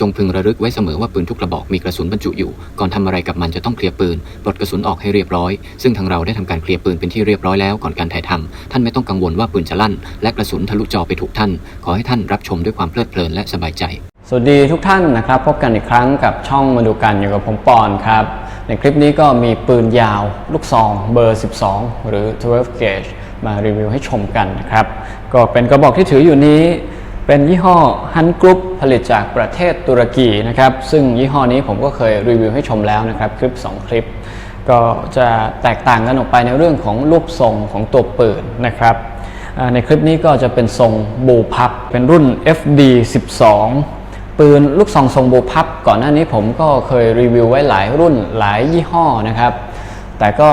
จงพึงระลึกไว้เสมอว่าปืนทุกกระบอกมีกระสุนบรรจุอยู่ ก่อนทำอะไรกับมันจะต้องเคลียร์ปืนปลดกระสุนออกให้เรียบร้อย ซึ่งทางเราได้ทำการเคลียร์ปืนเป็นที่เรียบร้อยแล้วก่อนการถ่ายทำท่านไม่ต้องกังวลว่าปืนจะลั่น และกระสุนทะลุจอไปถูกท่าน ขอให้ท่านรับชมด้วยความเพลิดเพลินและสบายใจ สวัสดีทุกท่านนะครับ พบกันอีกครั้งกับช่องมาดูกันอยู่กับผมปอนครับ ในคลิปนี้ก็มีปืนยาวลูกซองเบอร์ 12 หรือ12 gauge มารีวิวให้ชมกันนะครับก็เป็นกระบอกที่ถืออยู่นี้ เป็นยี่ห้อฮันกรุ๊ปผลิตจากประเทศตุรกีนะครับ ซึ่งยี่ห้อนี้ผมก็เคยรีวิวให้ชมแล้วนะครับ คลิป 2 คลิป ก็จะแตกต่างกันออกไปในเรื่องของรูปทรงของตัวปืนนะครับ ในคลิปนี้ก็จะเป็นทรงบูพับ เป็นรุ่น FD 12ปืนลูกซองทรงบูพับก่อนหน้านี้ผมก็เคยรีวิวไว้หลายรุ่นหลายยี่ห้อนะครับ แต่ก็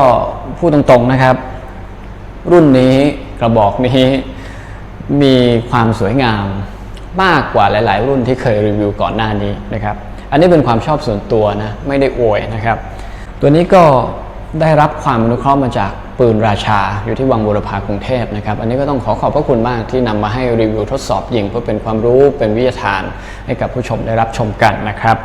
พูดตรงๆนะครับ รุ่นนี้กระบอกนี้ มีความสวยงามมากกว่าหลาย ๆ รุ่นที่เคยรีวิวก่อนหน้านี้นะครับ อันนี้เป็นความชอบส่วนตัวนะ ไม่ได้อวยนะครับ ตัวนี้ก็ได้รับความอนุเคราะห์มาจากปืนราชาอยู่ที่วังบุรพากรุงเทพนะครับ อันนี้ก็ต้องขอขอบพระคุณมากที่นำมาให้รีวิวทดสอบยิงเพื่อเป็นความรู้เป็นวิทยาทานให้กับผู้ชมได้รับชมกันนะครับ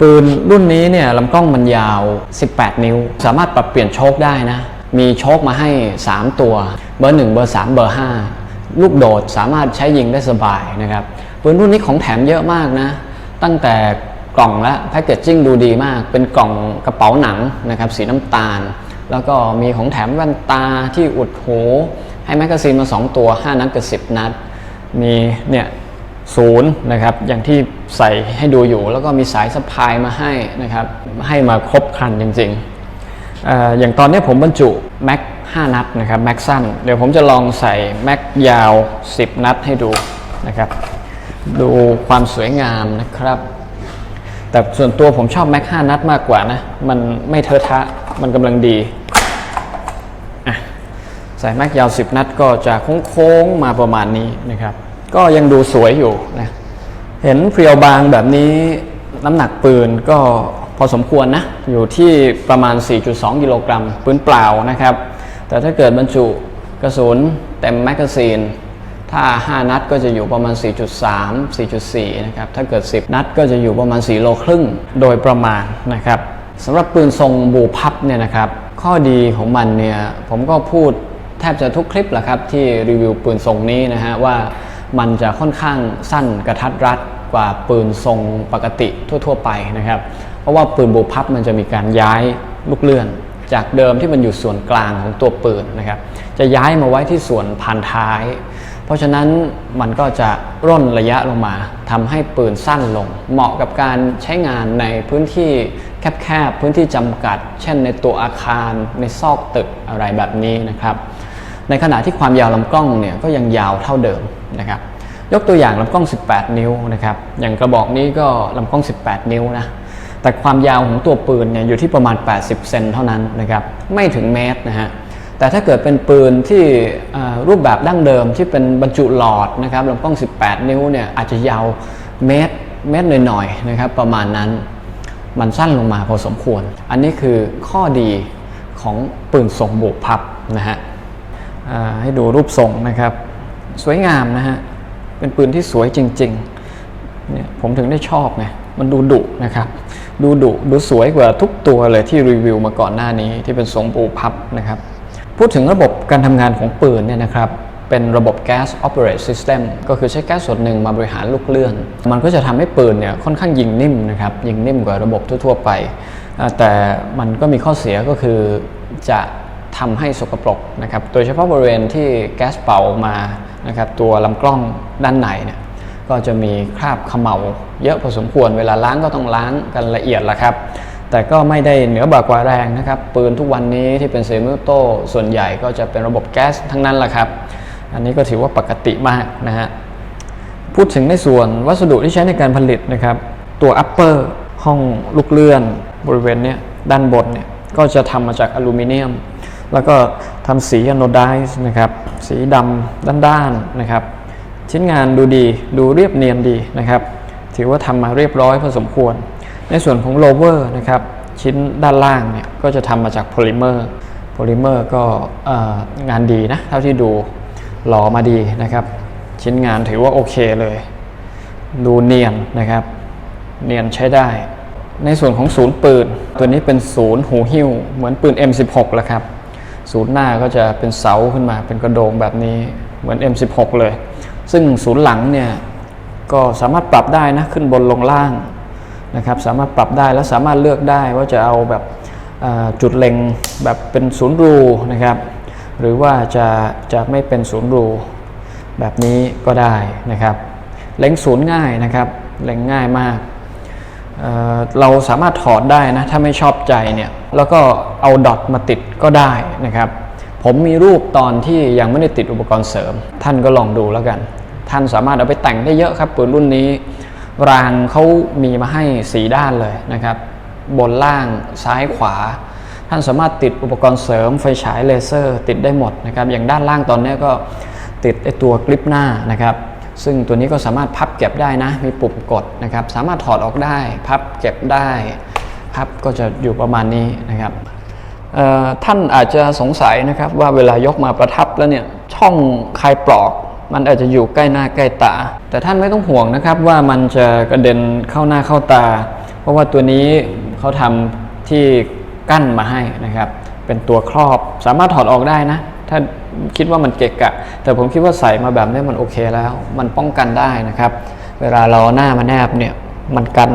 ปืนรุ่นนี้เนี่ยลำกล้องมันยาว 18 นิ้ว สามารถปรับเปลี่ยนโชคได้นะ มีโชคมาให้ 3 ตัว เบอร์ 1 เบอร์ 3 เบอร์ 5 ลูกโดดสามารถใช้ยิงได้สบายนะครับปืนรุ่นนี้ของแถมเยอะมากนะ ตั้งแต่กล่องและแพคเกจจิ้งดูดีมาก เป็นกล่องกระเป๋าหนังนะครับสีน้ำตาล แล้วก็มีของแถมแว่นตาที่อุดหู ให้แมกกาซีนมา 2 ตัว 5 นัดกับ 10 นัด มีเนี่ยศูนย์นะครับอย่างที่ใส่ให้ดูอยู่ แล้วก็มีสายสะพายมาให้นะครับให้มาครบครันจริงๆอออย่างตอนนี้ผมบรรจุแม็ก 5 นัดนะครับแม็กสั้น เดี๋ยวผมจะลองใส่แม็กยาว 10 นัดให้ดูนะครับ ดูความสวยงามนะครับ แต่ส่วนตัวผมชอบแม็ก5นัดมากกว่านะ มันไม่เทอะทะ มันกำลังดีอะใส่แม็กยาว 10 นัดก็จะโค้งๆมาประมาณนี้นะครับ ก็ยังดูสวยอยู่นะเห็นเพรียวบางแบบนี้น้ำหนักปืนก็พอสมควรนะ อยู่ที่ประมาณ 4.2 กิโลกรัมปืนเปล่านะครับ แต่ถ้าเกิดบรรจุกระสุนเต็มแมกกาซีน ถ้า 5 นัดก็จะอยู่ประมาณ 4.3 4.4 นะครับ ถ้าเกิด 10 นัดก็จะอยู่ประมาณ 4 โลครึ่งโดยประมาณนะครับสำหรับปืนทรงบูพับเนี่ยนะครับ ข้อดีของมันเนี่ยผมก็พูดแทบจะทุกคลิปแหละครับที่รีวิวปืนทรงนี้นะฮะว่ามันจะค่อนข้างสั้นกระทัดรัดกว่าปืนทรงปกติทั่ว ๆ ไปนะครับ เพราะว่าปืนบูพับมันจะมีการย้ายลูกเลื่อน จากเดิมที่มันอยู่ส่วนกลางของตัวปืนนะครับ จะย้ายมาไว้ที่ส่วนพันท้าย เพราะฉะนั้นมันก็จะร่นระยะลงมาทำให้ปืนสั้นลง เหมาะกับการใช้งานในพื้นที่แคบๆพื้นที่จำกัด เช่นในตัวอาคารในซอกตึกอะไรแบบนี้นะครับ ในขณะที่ความยาวลำกล้องเนี่ยก็ยังยาวเท่าเดิมนะครับ ยกตัวอย่างลำกล้อง 18 นิ้วนะครับ อย่างกระบอกนี้ก็ลำกล้อง 18 นิ้วนะ แต่ความยาวของตัวปืนเนี่ยอยู่ที่ประมาณ 80 เซนเท่านั้นนะครับไม่ถึงเมตรนะฮะแต่ถ้าเกิดเป็นปืนที่รูปแบบดั้งเดิมที่เป็นบรรจุหลอดนะครับลำกล้อง 18 นิ้วเนี่ยอาจจะยาวเมตรเมตรหน่อยๆนะครับประมาณนั้นมันสั้นลงมาพอสมควร อันนี้คือข้อดีของปืนทรงบุพับนะฮะให้ดูรูปทรงนะครับ สวยงามนะฮะเป็นปืนที่สวยจริงๆเนี่ยผมถึงได้ชอบไงมันดูดุนะครับ ดูดุดูสวยกว่าทุกตัวเลยที่รีวิวมาก่อนหน้านี้ที่เป็นทรงปูพับนะครับ พูดถึงระบบการทำงานของปืนเนี่ยนะครับเป็นระบบ Gas Operate System ก็คือใช้แก๊สส่วนหนึ่งมาบริหารลูกเลื่อน มันก็จะทำให้ปืนเนี่ยค่อนข้างยิงนิ่มนะครับยิงนิ่มกว่าระบบทั่วๆไป แต่มันก็มีข้อเสียก็คือจะทำให้สกปรกนะครับ โดยเฉพาะบริเวณที่แก๊สเป่ามานะครับตัวลำกล้องด้านในเนี่ย ก็จะมีคราบขมเหลาเยอะพอสมควรเวลาล้างก็ต้องล้างกันละเอียดละครับ แต่ก็ไม่ได้เหนือบากว่าแรงนะครับ ปืนทุกวันนี้ที่เป็นเซมิโตส่วนใหญ่ก็จะเป็นระบบแก๊สทั้งนั้นละครับ อันนี้ก็ถือว่าปกติมากนะฮะพูดถึงในส่วนวัสดุที่ใช้ในการผลิตนะครับ ตัว upper ห้องลูกเลื่อนบริเวณเนี้ยด้านบนเนี่ยก็จะทำมาจากอลูมิเนียม แล้วก็ทำสีอโนไดซ์นะครับ สีดำด้านๆนะครับ ชิ้นงานดูดีดูเรียบเนียนดีนะครับ ถือว่าทำมาเรียบร้อยพอสมควร ในส่วนของโลเวอร์นะครับชิ้นด้านล่างเนี่ยก็จะทำมาจากโพลิเมอร์โพลิเมอร์ก็งานดีนะเท่าที่ดูหล่อมาดีนะครับ ชิ้นงานถือว่าโอเคเลย ดูเนียนนะครับ เนียนใช้ได้ ในส่วนของศูนย์ปืน ตัวนี้เป็นศูนย์หูหิ้ว เหมือนปืน M16 แหละครับ ศูนย์หน้าก็จะเป็นเสาขึ้นมาเป็นกระโดงแบบนี้เหมือน M16 เลย ซึ่งศูนย์หลังเนี่ยก็สามารถปรับได้นะขึ้นบนลงล่างนะครับสามารถปรับได้และสามารถเลือกได้ว่าจะเอาแบบจุดเล็งแบบเป็นศูนย์รูนะครับ หรือว่าจะจะไม่เป็นศูนย์รูแบบนี้ก็ได้นะครับ เล็งศูนย์ง่ายนะครับ เล็งง่ายมากเเราสามารถถอดได้นะถ้าไม่ชอบใจเนี่ยแล้วก็เอาดอทมาติดก็ได้นะครับ ผมมีรูปตอนที่ยังไม่ได้ติดอุปกรณ์เสริม ท่านก็ลองดูแล้วกัน ท่านสามารถเอาไปแต่งได้เยอะครับปืนรุ่นนี้ รางเขามีมาให้สีด้านเลยนะครับ บนล่างซ้ายขวา ท่านสามารถติดอุปกรณ์เสริม ไฟฉายเลเซอร์ ติดได้หมดนะครับ อย่างด้านล่างตอนนี้ก็ติดไอตัวกริปหน้านะครับซึ่งตัวนี้ก็สามารถพับเก็บได้นะ มีปุ่มกดนะครับ สามารถถอดออกได้ พับเก็บได้ พับก็จะอยู่ประมาณนี้นะครับ ท่านอาจจะสงสัยนะครับว่าเวลายกมาประทับแล้วเนี่ยช่องคลายปลอก มันอาจจะอยู่ใกล้หน้าใกล้ตา แต่ท่านไม่ต้องห่วงนะครับว่ามันจะกระเด็นเข้าหน้าเข้าตา เพราะว่าตัวนี้เขาทำที่กั้นมาให้นะครับ เป็นตัวครอบสามารถถอดออกได้นะ ถ้าคิดว่ามันเกะกะ แต่ผมคิดว่าใส่มาแบบนี้มันโอเคแล้ว มันป้องกันได้นะครับ เวลาเราเอาหน้ามาแนบเนี่ยมันกัน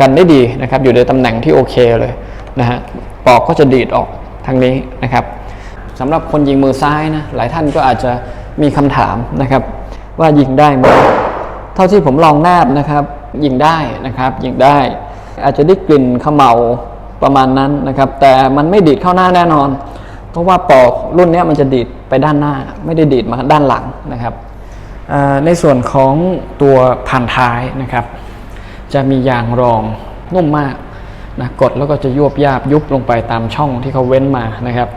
กันได้ดีนะครับ อยู่ในตำแหน่งที่โอเคเลยนะฮะ ปอกก็จะดีดออกทางนี้นะครับสำหรับคนยิงมือซ้ายนะหลายท่านก็อาจจะมีคำถามนะครับ ว่ายิงได้ไหมเท่าที่ผมลองแนบนะครับยิงได้นะครับยิงได้ อาจจะได้กลิ่นขมเมาประมาณนั้นนะครับ แต่มันไม่ดีดเข้าหน้าแน่นอน เพราะว่าปอกรุ่นนี้มันจะดีดไปด้านหน้า ไม่ได้ดีดมาด้านหลังนะครับในส่วนของตัวผ่านท้ายนะครับ จะมียางรองนุ่มมาก นะกดแล้วก็จะยวบยาบยุบลงไปตามช่องที่เขาเว้นมานะครับ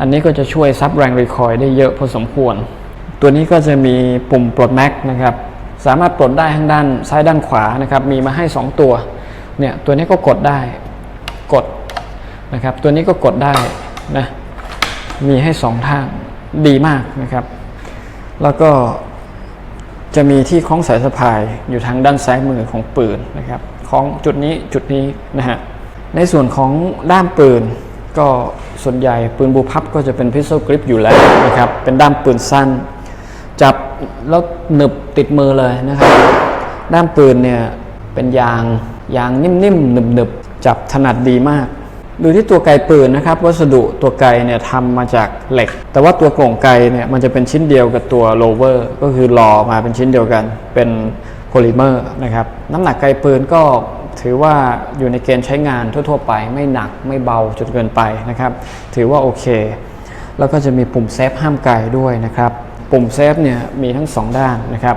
อันนี้ก็จะช่วยซับแรงรีคอยล์ได้เยอะพอสมควร ตัวนี้ก็จะมีปุ่มปลดแม็กนะครับสามารถปลดได้ทั้งด้านซ้ายด้านขวานะครับมีมาให้ 2 ตัวเนี่ยตัวนี้ก็กดได้กดนะครับ ตัวนี้ก็กดได้นะมีให้สองทางดีมากนะครับ แล้วก็จะมีที่คล้องสายสะพายอยู่ทางด้านซ้ายมือของปืนนะครับคล้องจุดนี้จุดนี้นะฮะ ในส่วนของด้ามปืน ก็ส่วนใหญ่ปืนบูพับก็จะเป็นพิ s ซกริปอยู่แล้วนะครับเป็นด้ามปืนสั้น จับแล้วหนึบติดมือเลยนะครับด้ามปืนเนี่ยเป็นยางยางนิ่มๆหนึบๆจับถนัดดีมากดูที่ตัวไกปืนนะครับ วัสดุตัวไกเนี่ยทำมาจากเหล็ก แต่ว่าตัวกล่องไกเนี่ยมันจะเป็นชิ้นเดียวกับตัวโลเวอร์ ก็คือหล่อมาเป็นชิ้นเดียวกัน เป็นโพลิเมอร์นะครับ น้ำหนักไกปืนก็ ถือว่าอยู่ในเกณฑ์ใช้งานทั่ว ๆ ไป ไม่หนักไม่เบาจนเกินไปนะครับ ถือว่าโอเค แล้วก็จะมีปุ่มเซฟห้ามไกลด้วยนะครับ ปุ่มเซฟเนี่ยมีทั้งสองด้านนะครับ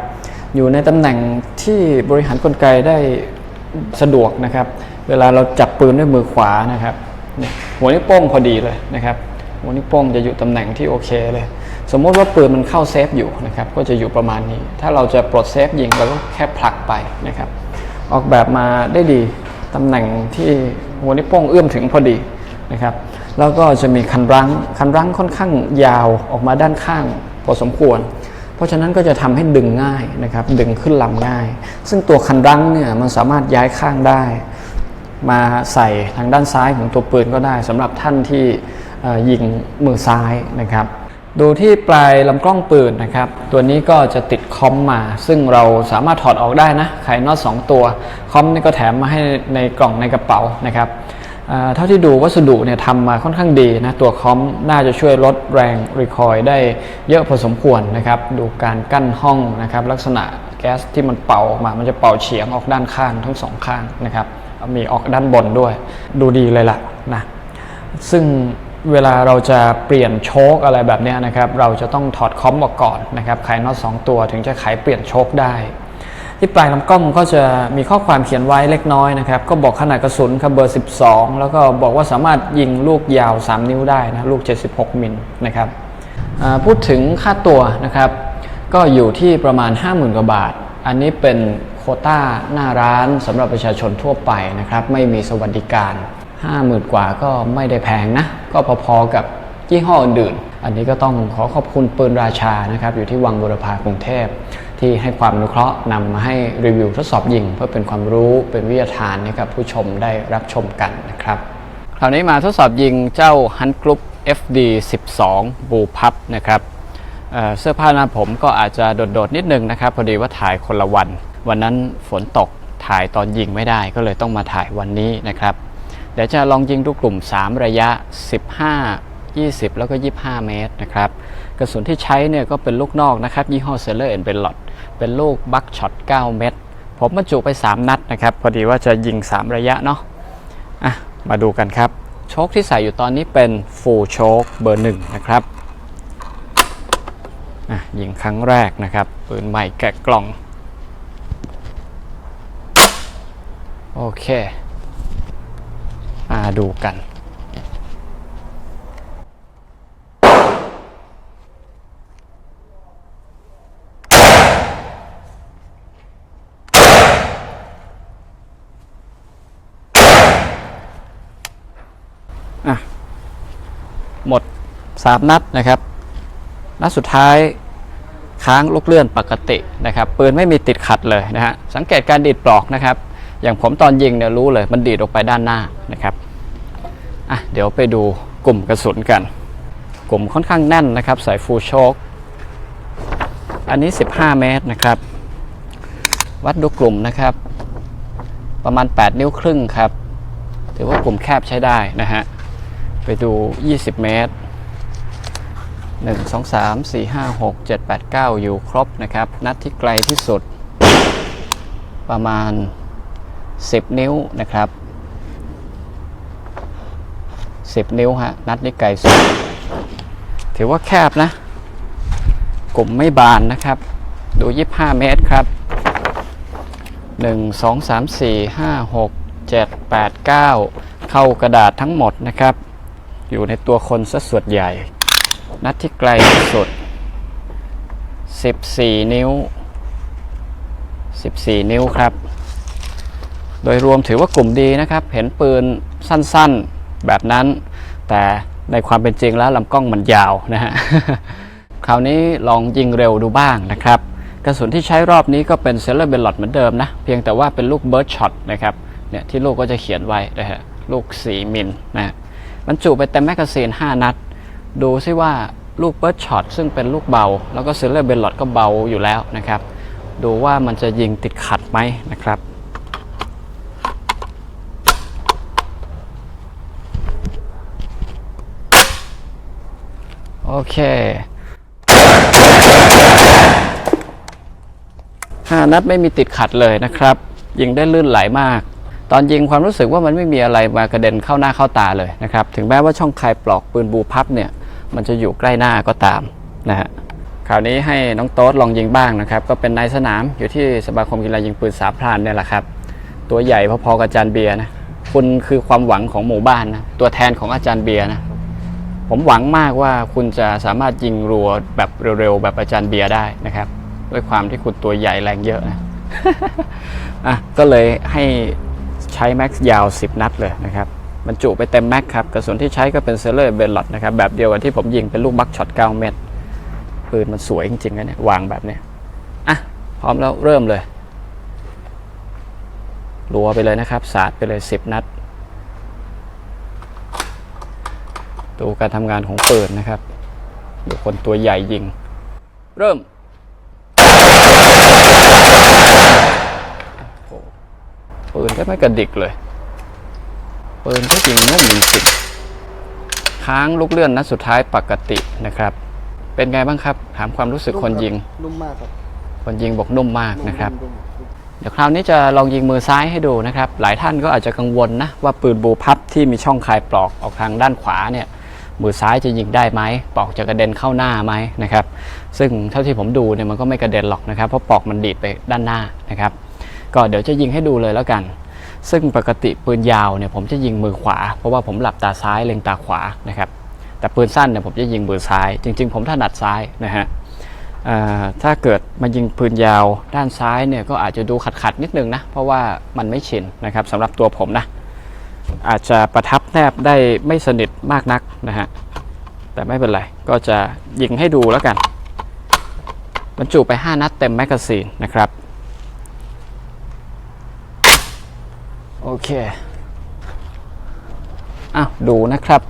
อยู่ในตำแหน่งที่บริหารกลไกได้สะดวกนะครับ เวลาเราจับปืนด้วยมือขวานะครับเนี่ยหัวนิ้วโป้งพอดีเลยนะครับหัวนิ้วโป้งจะอยู่ตำแหน่งที่โอเคเลย สมมติว่าปืนมันเข้าเซฟอยู่นะครับ ก็จะอยู่ประมาณนี้ ถ้าเราจะปลดเซฟยิงเราก็แค่ผลักไปนะครับ ออกแบบมาได้ดีตำแหน่งที่หัวนิ้วโป้งเอื้อมถึงพอดีนะครับแล้วก็จะมีคันรั้งคันรั้งค่อนข้างยาวออกมาด้านข้างพอสมควร เพราะฉะนั้นก็จะทำให้ดึงง่ายนะครับดึงขึ้นลำง่าย ซึ่งตัวคันรั้งเนี่ยมันสามารถย้ายข้างได้ มาใส่ทางด้านซ้ายของตัวปืนก็ได้สำหรับท่านที่ยิงมือซ้ายนะครับ ดูที่ปลายลำกล้องปืนนะครับ ตัวนี้ก็จะติดคอมมา ซึ่งเราสามารถถอดออกได้นะไขน็อตสองตัว คอมนี่ก็แถมมาให้ในกล่องในกระเป๋านะครับเอ่อเท่าที่ดูวัสดุเนี่ยทำมาค่อนข้างดีนะ ตัวคอมน่าจะช่วยลดแรงรีคอยล์ได้เยอะพอสมควรนะครับ ดูการกั้นห้องนะครับ ลักษณะแก๊สที่มันเป่าออกมา มันจะเป่าเฉียงออกด้านข้างทั้งสองข้างนะครับ มีออกด้านบนด้วย ดูดีเลยล่ะนะซึ่ง เวลาเราจะเปลี่ยนโชคอะไรแบบนี้นะครับ เราจะต้องถอดคอมออกก่อนนะครับไขน็อตสองตัวถึงจะไขเปลี่ยนโชคได้ ที่ปลายลำกล้องก็จะมีข้อความเขียนไว้เล็กน้อยนะครับ ก็บอกขนาดกระสุนครับเบอร์ 12 แล้วก็บอกว่าสามารถยิงลูกยาว 3 นิ้วได้นะลูก 76 มิลนะครับพูดถึงค่าตัวนะครับ ก็อยู่ที่ประมาณ 50,000กว่าบาท อันนี้เป็นโคต้าหน้าร้านสำหรับประชาชนทั่วไปนะครับ ไม่มีสวัสดิการ 50,000กว่าก็ไม่ได้แพงนะ ก็พอๆกับยี่ห้ออื่น อันนี้ก็ต้องขอขอบคุณปืนราชานะครับอยู่ที่วังบุรพากรุงเทพ ที่ให้ความอนุเคราะห์นำมาให้รีวิวทดสอบยิง เพื่อเป็นความรู้เป็นวิทยาทานให้กับผู้ชมได้รับชมกันนะครับคราวนี้มาทดสอบยิงเจ้าฮันกรุ๊ป FD 12 บูพับนะครับเเสื้อผ้าหน้าผมก็อาจจะโดดๆนิดนึงนะครับ พอดีว่าถ่ายคนละวัน วันนั้นฝนตกถ่ายตอนยิงไม่ได้ก็เลยต้องมาถ่ายวันนี้นะครับ เดี๋ยวจะลองยิงดูกกลุ่ม 3 ระยะ 15 20 แล้วก็ 25 เมตรนะครับ กระสุนที่ใช้เนี่ยก็เป็นลูกนอกนะครับ ยี่ห้อเซเลอร์เอ็นเบลลอดเป็นลูกบัคช็อต 9 เม็ดผมบรรจุไป 3 นัดนะครับ พอดีว่าจะยิง 3 ระยะเนาะอะมาดูกันครับ โชคที่ใส่อยู่ตอนนี้เป็น full โชคเบอร์ 1 นะครับอะยิงครั้งแรกนะครับ ปืนใหม่แกะกล่อง โอเค มาดูกันอะหมด 3 นัดนะครับ นัดสุดท้ายค้างลูกเลื่อนปกตินะครับ ปืนไม่มีติดขัดเลยนะฮะ สังเกตการดีดปลอกนะครับ อย่างผมตอนยิงเนี่ยรู้เลยมันดีดออกไปด้านหน้านะครับ อะเดี๋ยวไปดูกลุ่มกระสุนกัน กลุ่มค่อนข้างแน่นนะครับใส่ฟูลโชคอันนี้ 15 เมตรนะครับ วัดดูกลุ่มนะครับ ประมาณ 8 นิ้วครึ่งครับ ถือว่ากลุ่มแคบใช้ได้นะฮะ ไปดู 20 เมตร 1 2 3 4 5 6 7 8 9 อยู่ครบนะครับ นัดที่ไกลที่สุด ประมาณ 10 นิ้วนะครับ 10 นิ้วฮะ นัดนี้ไกลสุด ถือว่าแคบนะ กลุ่มไม่บานนะครับ ดู 25 เมตรครับ 1 2 3 4 5 6 7 8 9 เข้ากระดาษทั้งหมดนะครับ อยู่ในตัวคนซะส่วนใหญ่ นัดที่ไกลที่สุด 14 นิ้ว 14 นิ้วครับ โดยรวมถือว่ากลุ่มดีนะครับ เห็นปืนสั้นๆ แบบนั้น แต่ในความเป็นจริงแล้วลำกล้องมันยาวนะฮะคราวนี้ลองยิงเร็วดูบ้างนะครับ กระสุนที่ใช้รอบนี้ก็เป็นเซเลอร์เบลลอดเหมือนเดิมนะ เพียงแต่ว่าเป็นลูกเบิร์ดช็อตนะครับเนี่ยที่ลูกก็จะเขียนไว้นะฮะลูก 4 มิลนะบรรจุไปเต็มแมกกาซีน 5 นัด ดูซิว่าลูกเบิร์ดช็อตซึ่งเป็นลูกเบา แล้วก็เซเลอร์เบลลอดก็เบาอยู่แล้วนะครับ ดูว่ามันจะยิงติดขัดไหมนะครับ โอเคห้านัดไม่มีติดขัดเลยนะครับ ยิงได้ลื่นไหลมาก ตอนยิงความรู้สึกว่ามันไม่มีอะไรมากระเด็นเข้าหน้าเข้าตาเลยนะครับ ถึงแม้ว่าช่องคลายปลอกปืนบูพับเนี่ย มันจะอยู่ใกล้หน้าก็ตามนะฮะคราวนี้ให้น้องโต๊ดลองยิงบ้างนะครับ ก็เป็นนายสนามอยู่ที่สมาคมกีฬายิงปืนสาพรานเนี่ยแหละครับ ตัวใหญ่พอๆกับอาจารย์เบียร์นะคุณคือความหวังของหมู่บ้านนะตัวแทนของอาจารย์เบียร์นะ ผมหวังมากว่าคุณจะสามารถยิงรัวแบบเร็วๆ แบบอาจารย์เบียร์ได้นะครับ ด้วยความที่คุณตัวใหญ่แรงเยอะนะอะก็เลยให้ใช้แม็กซ์ยาว 10 นัดเลยนะครับบรรจุไปเต็มแม็กครับกระสุนที่ใช้ก็เป็นเซเลอร์เบลลอดนะครับแบบเดียวกับที่ผมยิงเป็นลูกบัคช็อต 9 เม็ดปืนมันสวยจริงๆนะเนี่ยวางแบบเนี้ยอะพร้อมแล้วเริ่มเลยรัวไปเลยนะครับ สาดไปเลย 10 นัด ดูการทำงานของปืนนะครับดูคนตัวใหญ่ยิง เริ่มโอ้โหปืนก็ไม่กระดิกเลยปืนก็ยิงไม่ยิงติดค้างลูกเลื่อนนัดสุดท้ายปกตินะครับ เป็นไงบ้างครับ ถามความรู้สึกคนยิง นุ่มมากครับ คนยิงบอกนุ่มมากนะครับนุ่มเดี๋ยวคราวนี้จะลองยิงมือซ้ายให้ดูนะครับ หลายท่านก็อาจจะกังวลนะว่าปืนบูพับที่มีช่องคลายปลอกออกทางด้านขวาเนี่ย มือซ้ายจะยิงได้ไหมปอกจะกระเด็นเข้าหน้าไหมนะครับซึ่งเท่าที่ผมดูเนี่ยมันก็ไม่กระเด็นหรอกนะครับเพราะปอกมันดีดไปด้านหน้านะครับก็เดี๋ยวจะยิงให้ดูเลยแล้วกัน ซึ่งปกติปืนยาวเนี่ยผมจะยิงมือขวา เพราะว่าผมหลับตาซ้ายเล็งตาขวานะครับแต่ปืนสั้นเนี่ยผมจะยิงมือซ้าย จริง ๆ ผมถนัดซ้ายนะฮะถ้าเกิดมายิงปืนยาวด้านซ้ายเนี่ยก็อาจจะดูขัดๆนิดนึงนะเพราะว่ามันไม่ชินนะครับสำหรับตัวผมนะ อาจจะประทับแนบได้ไม่สนิทมากนักนะฮะ แต่ไม่เป็นไร ก็จะยิงให้ดูแล้วกัน บรรจุไป 5 นัดเต็มแมกกาซีนนะครับ โอเคอ้าวดูนะครับ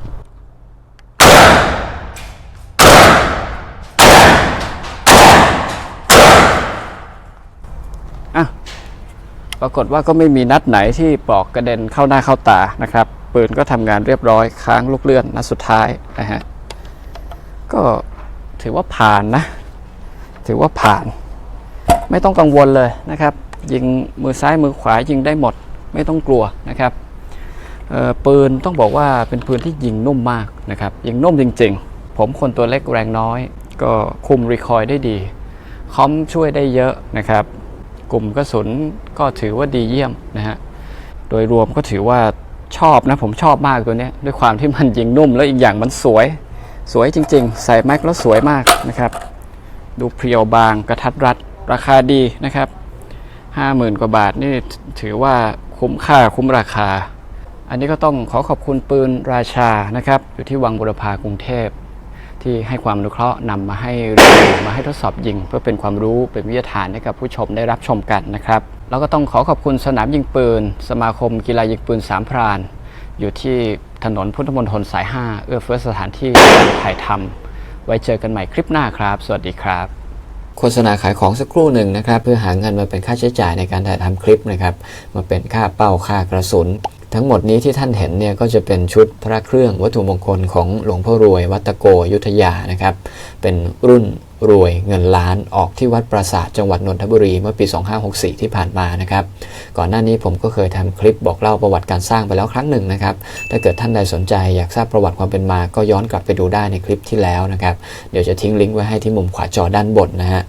ปรากฏว่าก็ไม่มีนัดไหนที่ปลอกกระเด็นเข้าหน้าเข้าตานะครับปืนก็ทำงานเรียบร้อยค้างลูกเลื่อนนัดสุดท้ายนะฮะก็ถือว่าผ่านนะ ถือว่าผ่าน ไม่ต้องกังวลเลยนะครับ ยิงมือซ้ายมือขวายิงได้หมด ไม่ต้องกลัวนะครับปืนต้องบอกว่าเป็นปืนที่ยิงนุ่มมากนะครับ ยิงนุ่มจริง ๆ ผมคนตัวเล็กแรงน้อย ก็คุมรีคอยล์ได้ดี คอมช่วยได้เยอะนะครับ กลุ่มกระสุนก็ถือว่าดีเยี่ยมนะฮะโดยรวมก็ถือว่าชอบนะผมชอบมากตัวนี้ด้วยความที่มันยิงนุ่มแล้วอีกอย่างมันสวย สวยจริง ๆ ใส่แม็กแล้วสวยมากนะครับ ดูเพรียวบางกระทัดรัดราคาดีนะครับ 50,000 กว่าบาทนี่ถือว่าคุ้มค่าคุ้มราคา อันนี้ก็ต้องขอขอบคุณปืนราชานะครับ อยู่ที่วังบุรพากรุงเทพ ที่ให้ความอนุเคราะห์นำมาให้รีวิวมาให้ทดสอบยิง เพื่อเป็นความรู้เป็นวิทยาทานให้กับผู้ชมได้รับชมกันนะครับแล้วก็ต้องขอขอบคุณสนามยิงปืน สมาคมกีฬายิงปืนสามพราน อยู่ที่ถนนพุทธมณฑลสาย 5 เอื้อเฟื้อสถานที่การถ่ายทำไว้เจอกันใหม่คลิปหน้าครับ สวัสดีครับโฆษณาขายของสักครู่หนึ่งนะครับ เพื่อหาเงินมาเป็นค่าใช้จ่ายในการถ่ายทำคลิปนะครับ มาเป็นค่าเป้าค่ากระสุน ทั้งหมดนี้ที่ท่านเห็นเนี่ยก็จะเป็นชุดพระเครื่องวัตถุมงคลของหลวงพ่อรวย วัตโกยุทธยานะครับ เป็นรุ่นรวยเงินล้านออกที่วัดปราสาทจังหวัดนนทบุรีเมื่อปี 2564 ที่ผ่านมานะครับ ก่อนหน้านี้ผมก็เคยทำคลิปบอกเล่าประวัติการสร้างไปแล้วครั้งหนึ่งนะครับ ถ้าเกิดท่านใดสนใจอยากทราบประวัติความเป็นมา ก็ย้อนกลับไปดูได้ในคลิปที่แล้วนะครับ เดี๋ยวจะทิ้งลิงก์ไว้ให้ที่มุมขวาจอด้านบนนะฮะ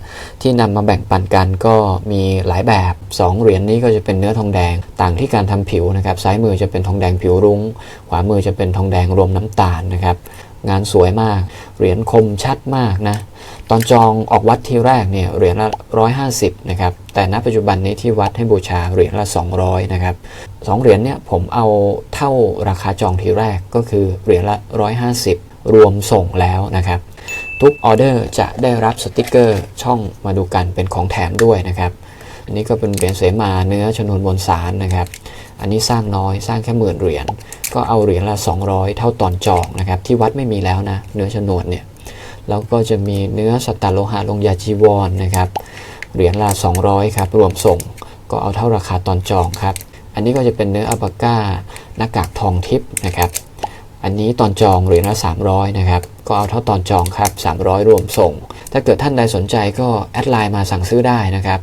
ที่นำมาแบ่งปันกันก็มีหลายแบบ 2 เหรียญนี้ก็จะเป็นเนื้อทองแดง ต่างที่การทำผิวนะครับ ซ้ายมือจะเป็นทองแดงผิวรุง้ง ขวามือจะเป็นทองแดงรวมน้ำตาลนะครับ งานสวยมาก เหรียญคมชัดมากนะ ตอนจองออกวัดที่แรกเนี่ยเหรียญละ150นะครับ แต่ณปัจจุบันนี้ที่วัดให้บูชาเหรียญละ200นะครับสองเหรียญเนี่ยผมเอาเท่าราคาจองทีแรกก็คือเหรียญละ150รวมส่งแล้วนะครับ ทุกออเดอร์จะได้รับสติกเกอร์ช่องมาดูกันเป็นของแถมด้วยนะครับอันนี้ก็เป็นเหรียญเสมาเนื้อชนวนมวลสารนะครับ อันนี้สร้างน้อยสร้างแค่หมื่นเหรียญ ก็เอาเหรียญละ 200 เท่าตอนจองนะครับ ที่วัดไม่มีแล้วนะ เนื้อชนวนเนี่ยแล้วก็จะมีเนื้อสัตตโลหะลงยาจีวรนนะครับ เหรียญละ 200 ครับ รวมส่งก็เอาเท่าราคาตอนจองครับ อันนี้ก็จะเป็นเนื้ออัปาก้าหน้ากากทองทิพย์นะครับ อันนี้ตอนจองเหรียญละ300 นะครับ ก็เอาเท่าตอนจองครับ 300 รวมส่ง ถ้าเกิดท่านใดสนใจก็แอดไลน์มาสั่งซื้อได้นะครับ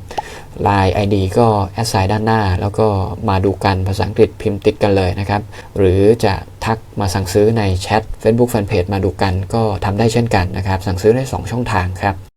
ไลน์ ID ก็แอดไซน์ด้านหน้า แล้วก็มาดูกันภาษาอังกฤษพิมพ์ติดกันเลยนะครับ หรือจะทักมาสั่งซื้อในแชท Facebook Fanpage มาดูกันก็ทำได้เช่นกันนะครับ สั่งซื้อได้ 2 ช่องทางครับ